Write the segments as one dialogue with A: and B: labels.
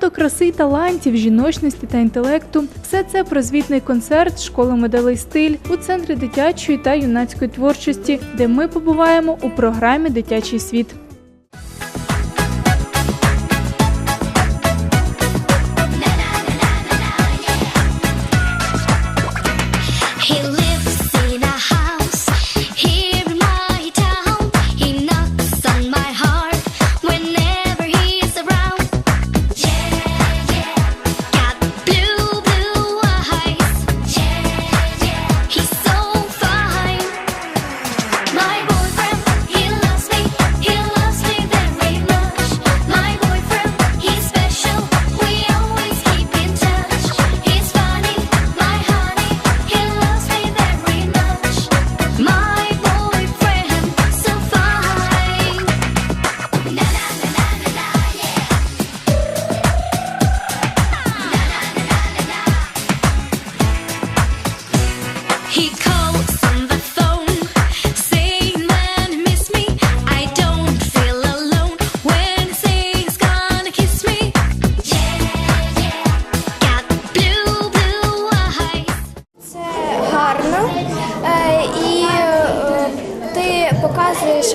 A: Багато краси й талантів, жіночності та інтелекту. Все це про звітний концерт школи медалей стиль у центрі дитячої та юнацької творчості, де ми побуваємо у програмі Дитячий світ.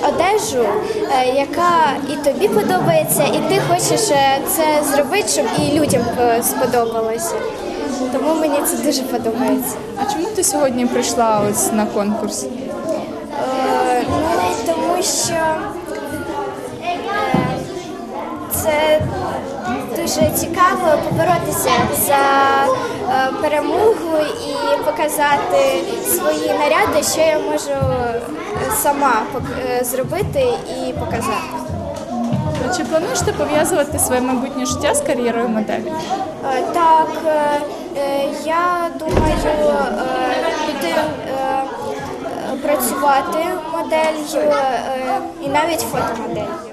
B: Показуєш одежу, е, яка і тобі подобається, і ти хочеш е, це зробити, щоб і людям е, сподобалося. Тому мені це дуже подобається.
A: А чому ти сьогодні прийшла ось на конкурс?
B: Е, Ну, тому що це дуже цікаво поборотися за перемогу і показати свої наряди, що я можу е, сама е, зробити і показати.
A: Чи плануєш ти пов'язувати своє майбутнє життя з кар'єрою моделі?
B: Е, Так, я думаю піти працювати моделлю і навіть фотомоделлю.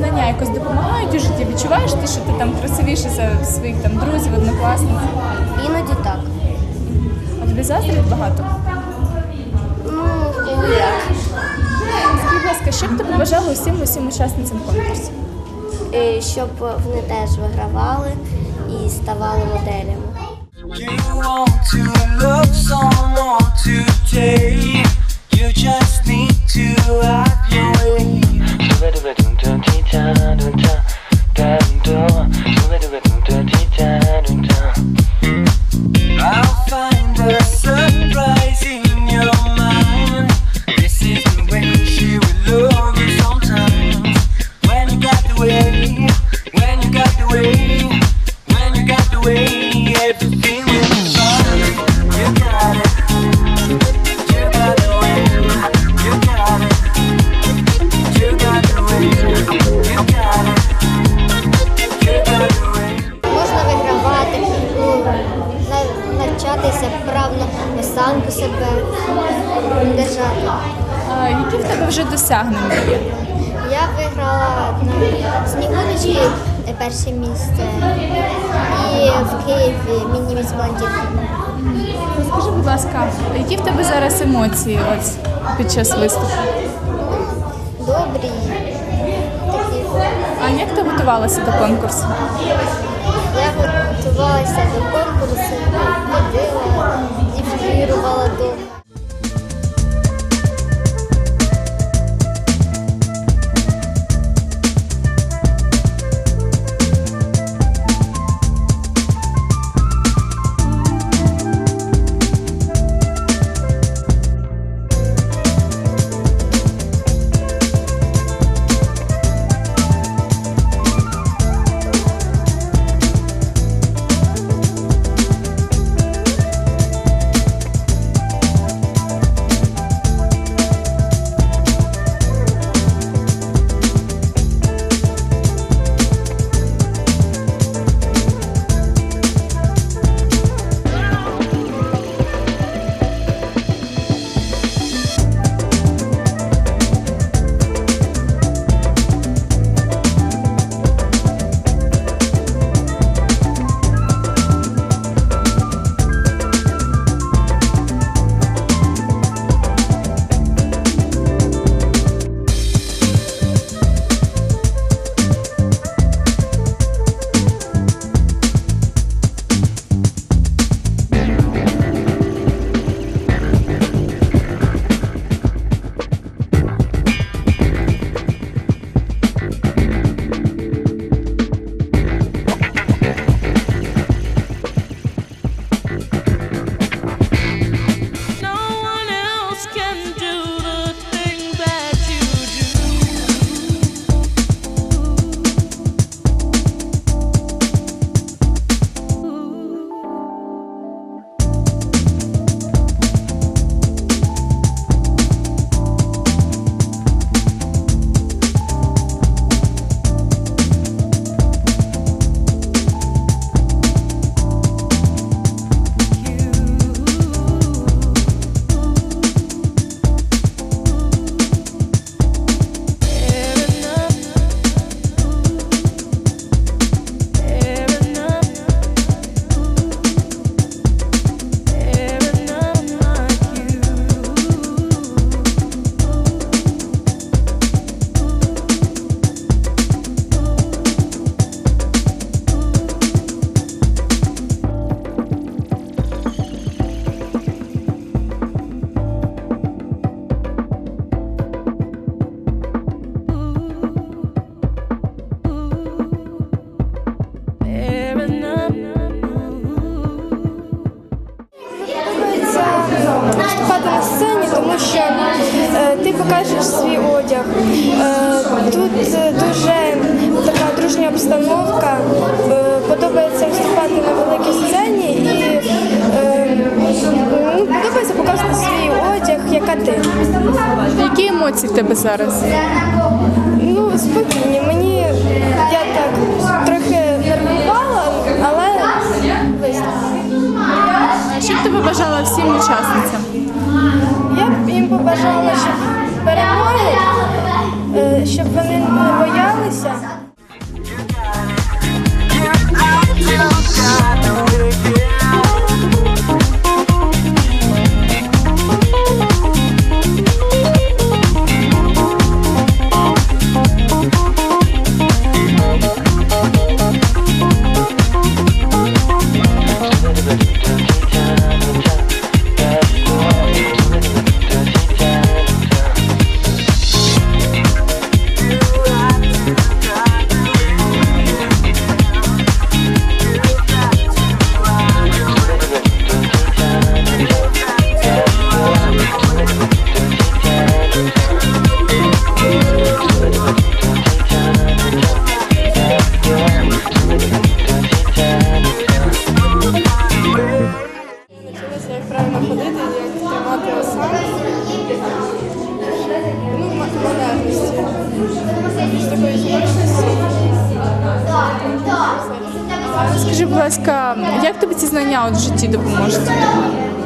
A: Знання якось допомагають у житті? Відчуваєш ти, що ти там красивіше за своїх там друзів, однокласниць?
B: Іноді так.
A: А тобі заздрять багато?
B: Ну, коли як.
A: Скажи, будь ласка, що б ти побажала усім усім учасницям конкурсу?
B: Е, Щоб вони теж вигравали і ставали моделями. Держати.
A: А, які в тебе вже досягнення є?
B: Я виграла на снігурочки перше місце і в Києві міні-міс блондів.
A: Розкажи, будь ласка, які в тебе зараз емоції от, під час виступу?
C: добрі. Такі.
D: А як ти готувалася до конкурсу?
C: Я готувалася до конкурсу, ходила, покажеш свій одяг. Е, тут е, дуже така дружня обстановка. Е, подобається виступати на великій сцені і ну, подобається показувати свій одяг, яка ти.
D: Які емоції в тебе зараз?
C: Ну, спокійні. Мені я так трохи нервувала, але.
D: Що б ти побажала всім учасницям?
C: Я б їм побажала, щоб перемоги, е, щоб вони не боялися.
D: Тобі ці знання от в житті допоможуть?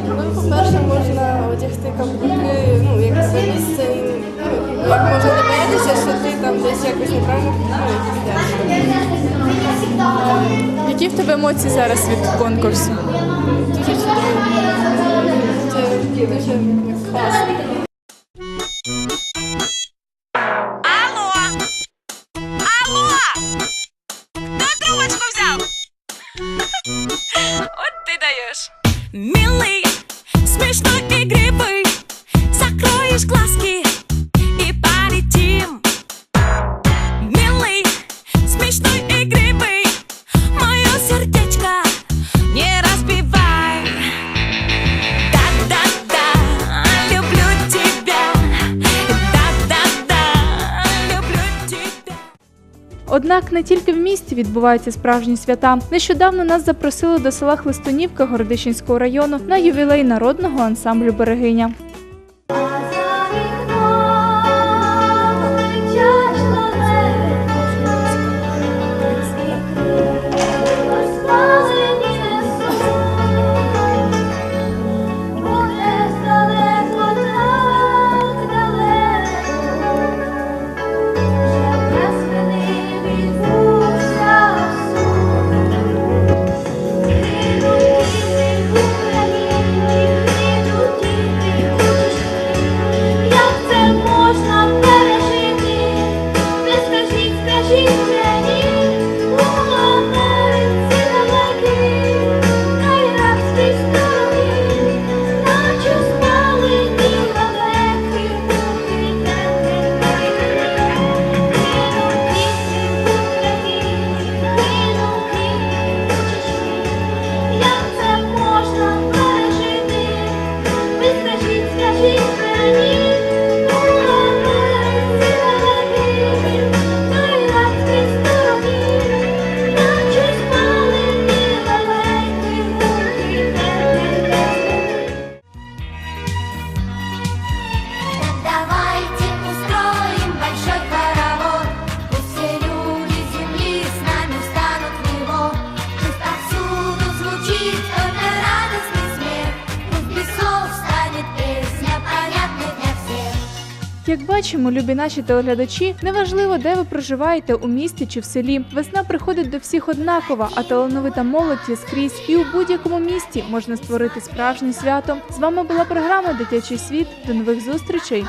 C: Ну, по-перше, можна одягти каблуки, ну, як це місце, ну, як можна не боятися, що ти там десь якось неправильно ну, підеш.
D: Які в тебе емоції зараз від конкурсу?
C: Дуже чудово. Це дуже класно.
A: Однак не тільки в місті відбуваються справжні свята. Нещодавно нас запросили до села Хлистонівка Городищенського району на ювілей народного ансамблю Берегиня.
D: Скажіть, скажіть мені,
A: Як бачимо, любі наші телеглядачі, неважливо, де ви проживаєте у місті чи в селі. Весна приходить до всіх однакова, а талановита молодь є скрізь. І у будь-якому місті можна створити справжнє свято. З вами була програма Дитячий світ. До нових зустрічей.